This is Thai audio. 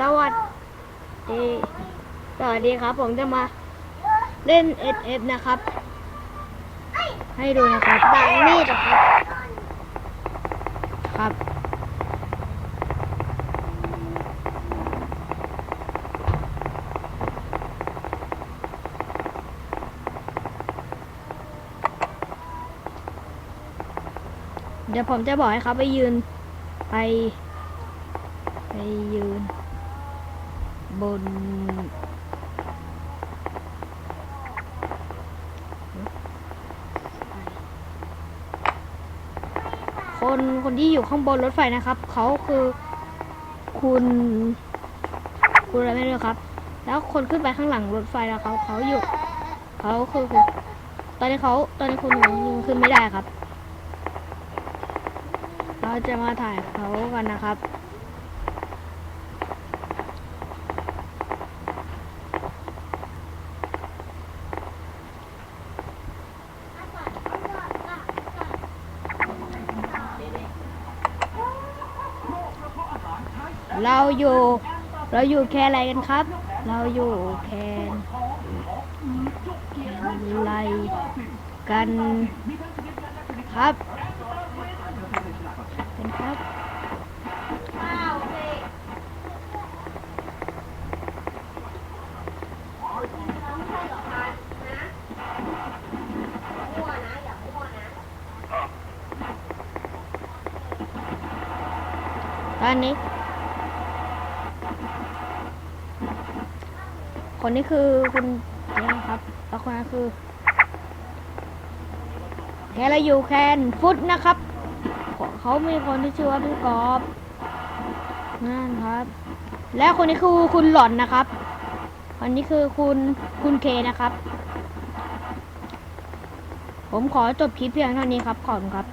สวัสดีสวัสดีครับ ผมจะมาเล่น SF นะครับ ให้ดูนะครับบางมีดเหรอครับ ครับ เดี๋ยวผมจะบอกให้เขาไปยืน ไป ไปยืน บนคนคนที่อยู่ข้างบนรถไฟนะครับ เขาคือคุณ คุณอะไรไม่รู้ครับ แล้วคนขึ้นไปข้างหลังรถไฟแล้วเขาเขาอยู่เขาคือคือตอนนี้เขาตอนนี้คุณยังขึ้นไม่ได้ครับ เราจะมาถ่ายเขากันนะครับ เราอยู่ เราอยู่แค่อะไรกันครับ เราอยู่แค่อะไรกันครับเป็นครับตอนนี้ คนนี้คือคุณนี่นะครับแล้วคนนั้นคือแคลายูแคนฟุตนะครับเขาเขามีคนที่ชื่อว่าพี่กอบนั่นครับ และคนนี้คือคุณหล่อนนะครับคนนี้คือคุณคุณเคนะครับ ผมขอจบคลิปเพียงเท่านี้ครับขอบคุณครับ